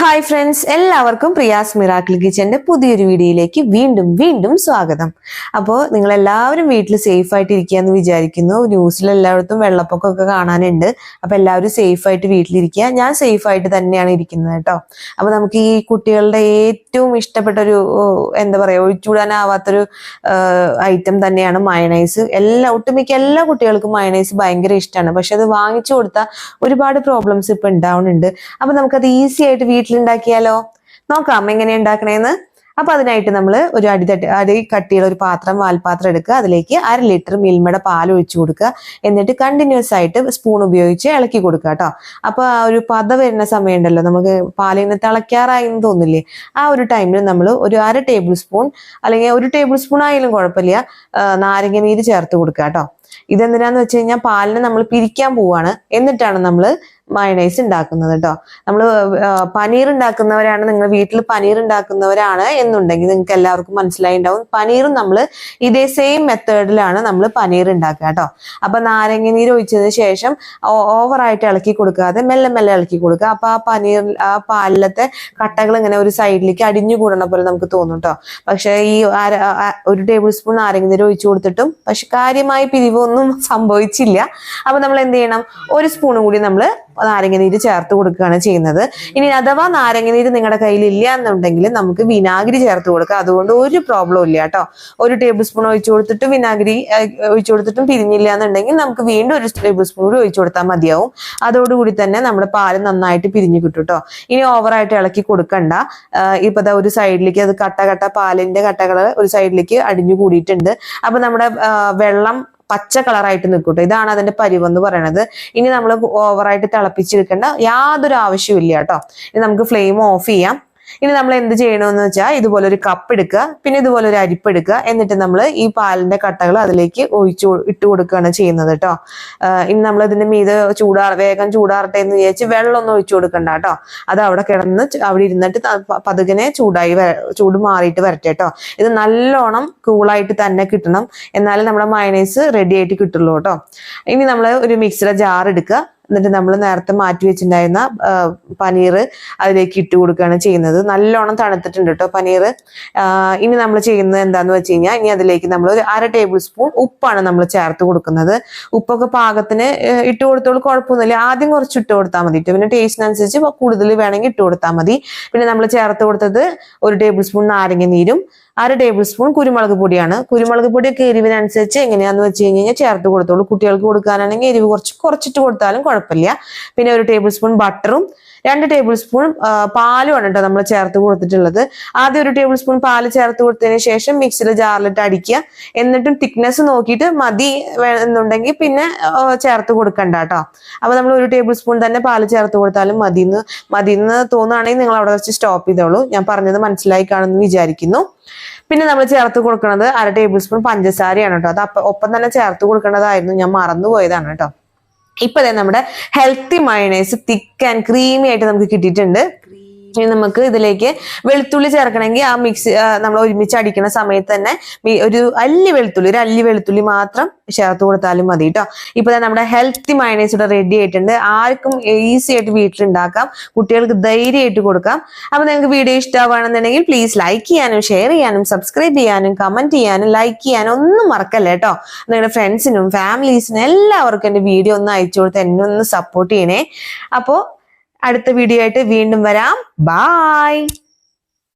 Hi friends എല്ലാവർക്കും Priya's miracle കിച്ചന്റെ പുതിയൊരു വീഡിയോയിലേക്ക് വീണ്ടും വീണ്ടും സ്വാഗതം. അപ്പോൾ നിങ്ങൾ എല്ലാവരും വീട്ടിൽ സേഫ് ആയിട്ട് ഇരിക്കുക എന്ന് വിചാരിക്കുന്നു. ന്യൂസിൽ എല്ലായിടത്തും വെള്ളപ്പൊക്കമൊക്കെ കാണാനുണ്ട്. അപ്പോൾ എല്ലാവരും സേഫ് ആയിട്ട് വീട്ടിലിരിക്കുക. ഞാൻ സേഫ് ആയിട്ട് തന്നെയാണ് ഇരിക്കുന്നത് കേട്ടോ. അപ്പോൾ നമുക്ക് ഈ കുട്ടികളുടെ ഏറ്റവും ഇഷ്ടപ്പെട്ട ഒരു എന്താ പറയുക ഒഴിച്ചുകൂടാനാവാത്തൊരു ഐറ്റം തന്നെയാണ് മയണൈസ് എല്ലാ ഒട്ടുമിക്ക എല്ലാ കുട്ടികൾക്കും മയണൈസ് ഭയങ്കര ഇഷ്ടമാണ്. പക്ഷെ അത് വാങ്ങിച്ചു കൊടുത്താൽ ഒരുപാട് പ്രോബ്ലംസ് ഇപ്പം ഉണ്ടാവുന്നുണ്ട്. അപ്പം നമുക്കത് ഈസി ആയിട്ട് വീട്ടിലുണ്ടാക്കിയാലോ? നോക്കാം എങ്ങനെ ഉണ്ടാക്കണേന്ന്. അപ്പൊ അതിനായിട്ട് നമ്മൾ ഒരു അടിതട്ട് അടി കട്ടിയുള്ള ഒരു പാത്രം വാൽപാത്രം എടുക്കുക. അതിലേക്ക് അര ലിറ്റർ മിൽമയുടെ പാൽ ഒഴിച്ചു കൊടുക്കുക. എന്നിട്ട് കണ്ടിന്യൂസ് ആയിട്ട് സ്പൂൺ ഉപയോഗിച്ച് ഇളക്കി കൊടുക്കുക കേട്ടോ. അപ്പൊ ആ ഒരു പത വരുന്ന സമയം ഉണ്ടല്ലോ. നമുക്ക് പാലിൽ നിന്ന് തിളയ്ക്കാറായി എന്ന് തോന്നില്ലേ? ആ ഒരു ടൈമിൽ നമ്മൾ ഒരു അര ടേബിൾ സ്പൂൺ അല്ലെങ്കിൽ ഒരു ടേബിൾ സ്പൂൺ ആയാലും കുഴപ്പമില്ല. നാരങ്ങ നീര് ചേർത്ത് കൊടുക്കുക കേട്ടോ. ഇതെന്തിനാന്ന് വെച്ച് കഴിഞ്ഞാൽ പാലിനെ നമ്മൾ പിരിക്കാൻ പോവാണ്. എന്നിട്ടാണ് നമ്മൾ മയണൈസ് ഉണ്ടാക്കുന്നത് കേട്ടോ നമ്മൾ പനീർ ഉണ്ടാക്കുന്നവരാണ് നിങ്ങൾ വീട്ടിൽ പനീർ ഉണ്ടാക്കുന്നവരാണ് എന്നുണ്ടെങ്കിൽ നിങ്ങൾക്ക് എല്ലാവർക്കും മനസ്സിലായി ഉണ്ടാവും പനീറും നമ്മൾ ഇതേ സെയിം മെത്തേഡിലാണ് നമ്മൾ പനീർ ഉണ്ടാക്കുക കേട്ടോ അപ്പൊ നാരങ്ങ നീര് ഒഴിച്ചതിന് ശേഷം ഓവറായിട്ട് ഇളക്കി കൊടുക്കാതെ മെല്ലെ മെല്ലെ ഇളക്കി കൊടുക്കുക. അപ്പൊ ആ പനീർ ആ പാലിലത്തെ കട്ടകൾ ഇങ്ങനെ ഒരു സൈഡിലേക്ക് അടിഞ്ഞു കൂടണ പോലെ നമുക്ക് തോന്നും കേട്ടോ പക്ഷെ ഈ ഒരു ടേബിൾ സ്പൂൺ നാരങ്ങ നീര് ഒഴിച്ചു കൊടുത്തിട്ടും പക്ഷെ കാര്യമായ പിരിവൊന്നും സംഭവിച്ചില്ല. അപ്പൊ നമ്മൾ എന്ത് ചെയ്യണം? ഒരു സ്പൂണും കൂടി നമ്മൾ നാരങ്ങനീര് ചേർത്ത് കൊടുക്കുകയാണ് ചെയ്യുന്നത്. ഇനി അഥവാ നാരങ്ങനീര് നിങ്ങളുടെ കയ്യിൽ ഇല്ല എന്നുണ്ടെങ്കിൽ നമുക്ക് വിനാഗിരി ചേർത്ത് കൊടുക്കാം. അതുകൊണ്ട് ഒരു പ്രോബ്ലം ഇല്ല കേട്ടോ. ഒരു ടേബിൾ സ്പൂൺ ഒഴിച്ചു കൊടുത്തിട്ടും വിനാഗിരി ഒഴിച്ചു കൊടുത്തിട്ടും പിരിഞ്ഞില്ല എന്നുണ്ടെങ്കിൽ നമുക്ക് വീണ്ടും ഒരു ടേബിൾ സ്പൂൺ കൂടി ഒഴിച്ചു കൊടുത്താൽ മതിയാവും. അതോടുകൂടി തന്നെ നമ്മുടെ പാൽ നന്നായിട്ട് പിരിഞ്ഞു കിട്ടും കേട്ടോ ഇനി ഓവറായിട്ട് ഇളക്കി കൊടുക്കണ്ട. ഇപ്പൊ ഒരു സൈഡിലേക്ക് അത് കട്ട കട്ട പാലിന്റെ കട്ടകൾ ഒരു സൈഡിലേക്ക് അടിഞ്ഞു കൂടിയിട്ടുണ്ട്. അപ്പൊ നമ്മുടെ വെള്ളം പച്ച കളറായിട്ട് നിൽക്കട്ടെ. ഇതാണ് അതിന്റെ പരിവെന്ന് പറയുന്നത് ഇനി നമ്മൾ ഓവറായിട്ട് തിളപ്പിച്ചെടുക്കേണ്ട യാതൊരു ആവശ്യമില്ല കേട്ടോ. ഇനി നമുക്ക് ഫ്ലെയിം ഓഫ് ചെയ്യാം. ഇനി നമ്മൾ എന്ത് ചെയ്യണമെന്ന് വെച്ചാൽ ഇതുപോലെ ഒരു കപ്പ് എടുക്കുക പിന്നെ ഇതുപോലെ ഒരു അരിപ്പ് എടുക്കുക. എന്നിട്ട് നമ്മൾ ഈ പാലിന്റെ കട്ടകൾ അതിലേക്ക് ഒഴിച്ചു ഇട്ട് കൊടുക്കുകയാണ് ചെയ്യുന്നത് കേട്ടോ ഇനി നമ്മൾ ഇതിന്റെ മീത് ചൂടാ വേഗം ചൂടാറട്ടെ എന്ന് വിചാരിച്ച് വെള്ളമൊന്നും ഒഴിച്ചു കൊടുക്കണ്ട കേട്ടോ അത് അവിടെ കിടന്ന് അവിടെ ഇരുന്നിട്ട് പതുകിനെ ചൂടായി ചൂട് മാറിയിട്ട് വരട്ടെ കേട്ടോ ഇത് നല്ലോണം കൂളായിട്ട് തന്നെ കിട്ടണം. എന്നാലും നമ്മുടെ മയണൈസ് റെഡി ആയിട്ട് കിട്ടുള്ളൂ കേട്ടോ ഇനി നമ്മൾ ഒരു മിക്സിയുടെ ജാർ എടുക്കുക. എന്നിട്ട് നമ്മൾ നേരത്തെ മാറ്റി വെച്ചിട്ടുണ്ടായിരുന്ന പനീർ അതിലേക്ക് ഇട്ട് കൊടുക്കുകയാണ് ചെയ്യുന്നത്. നല്ലോണം തണുത്തിട്ടുണ്ട് കേട്ടോ പനീർ ഇനി നമ്മൾ ചെയ്യുന്നത് എന്താന്ന് വെച്ച് കഴിഞ്ഞാൽ ഇനി അതിലേക്ക് നമ്മൾ ഒരു അര ടേബിൾ സ്പൂൺ ഉപ്പാണ് നമ്മൾ ചേർത്ത് കൊടുക്കുന്നത്. ഉപ്പൊക്കെ പാകത്തിന് ഇട്ട് കൊടുത്തോളൂ കുഴപ്പമൊന്നുമില്ല ആദ്യം കുറച്ച് ഇട്ട് കൊടുത്താൽ മതി. പിന്നെ ടേസ്റ്റിനനുസരിച്ച് കൂടുതൽ വേണമെങ്കിൽ ഇട്ട് കൊടുത്താൽ മതി. പിന്നെ നമ്മൾ ചേർത്ത് കൊടുത്തത് ഒരു ടേബിൾ സ്പൂൺ നാരങ്ങ നീരും അര ടേബിൾ സ്പൂൺ കുരുമുളക് പൊടിയാണ്. കുരുമുളക് പൊടിയൊക്കെ എരിവിനനുസരിച്ച് എങ്ങനെയാന്ന് വെച്ച് കഴിഞ്ഞ് കഴിഞ്ഞാൽ ചേർത്ത് കൊടുത്തോളൂ. കുട്ടികൾക്ക് കൊടുക്കാനാണെങ്കിൽ എരിവ് കുറച്ച് കുറച്ചിട്ട് കൊടുത്താലും കുഴപ്പമില്ല. പിന്നെ ഒരു ടേബിൾ സ്പൂൺ ബട്ടറും രണ്ട് ടേബിൾ സ്പൂൺ പാലുമാണ് കേട്ടോ നമ്മൾ ചേർത്ത് കൊടുത്തിട്ടുള്ളത്. ആദ്യം ഒരു ടേബിൾ സ്പൂൺ പാൽ ചേർത്ത് കൊടുത്തതിന് ശേഷം മിക്സിയിൽ ജാറിലിട്ട് അടിക്കുക. എന്നിട്ടും തിക്നെസ് നോക്കിയിട്ട് മതി എന്നുണ്ടെങ്കിൽ പിന്നെ ചേർത്ത് കൊടുക്കണ്ട കേട്ടോ അപ്പൊ നമ്മൾ ഒരു ടേബിൾ സ്പൂൺ തന്നെ പാൽ ചേർത്ത് കൊടുത്താലും മതിന്ന് മതിന്ന് തോന്നുകയാണെങ്കിൽ നിങ്ങൾ അവിടെ വെച്ച് സ്റ്റോപ്പ് ചെയ്തോളൂ. ഞാൻ പറഞ്ഞത് മനസ്സിലായി കാണുമെന്ന് വിചാരിക്കുന്നു. പിന്നെ നമ്മൾ ചേർത്ത് കൊടുക്കുന്നത് അര ടേബിൾ സ്പൂൺ പഞ്ചസാരയാണ് കേട്ടോ അത് ഒപ്പം തന്നെ ചേർത്ത് കൊടുക്കേണ്ടതായിരുന്നു ഞാൻ മറന്നുപോയതാണ് കേട്ടോ ഇപ്പൊ നമ്മുടെ healthy mayonnaise thick and creamy ആയിട്ട് നമുക്ക് കിട്ടിയിട്ടുണ്ട്. ഇനി നമുക്ക് ഇതിലേക്ക് വെളുത്തുള്ളി ചേർക്കണമെങ്കിൽ ആ മിക്സ് നമ്മൾ ഒരുമിച്ച് അടിക്കുന്ന സമയത്ത് തന്നെ ഒരു അല്ലി വെളുത്തുള്ളി ഒരു അല്ലി വെളുത്തുള്ളി മാത്രം ചേർത്ത് കൊടുത്താലും മതി കേട്ടോ ഇപ്പൊ നമ്മുടെ ഹെൽത്തി മയണൈസ് ഇവിടെ റെഡി ആയിട്ടുണ്ട്. ആർക്കും ഈസി ആയിട്ട് വീട്ടിലുണ്ടാക്കാം. കുട്ടികൾക്ക് ധൈര്യമായിട്ട് കൊടുക്കാം. അപ്പൊ നിങ്ങൾക്ക് വീഡിയോ ഇഷ്ടമാണെന്നുണ്ടെങ്കിൽ പ്ലീസ് ലൈക്ക് ചെയ്യാനും ഷെയർ ചെയ്യാനും സബ്സ്ക്രൈബ് ചെയ്യാനും കമന്റ് ചെയ്യാനും ലൈക്ക് ചെയ്യാനും ഒന്നും മറക്കല്ലേ കേട്ടോ നിങ്ങളുടെ ഫ്രണ്ട്സിനും ഫാമിലീസിനും എല്ലാവർക്കും എന്റെ വീഡിയോ ഒന്ന് അയച്ചു കൊടുത്ത് എന്നെ ഒന്ന് സപ്പോർട്ട് ചെയ്യണേ. അപ്പോൾ അടുത്ത വീഡിയോ ആയിട്ട് വീണ്ടും വരാം. ബായ്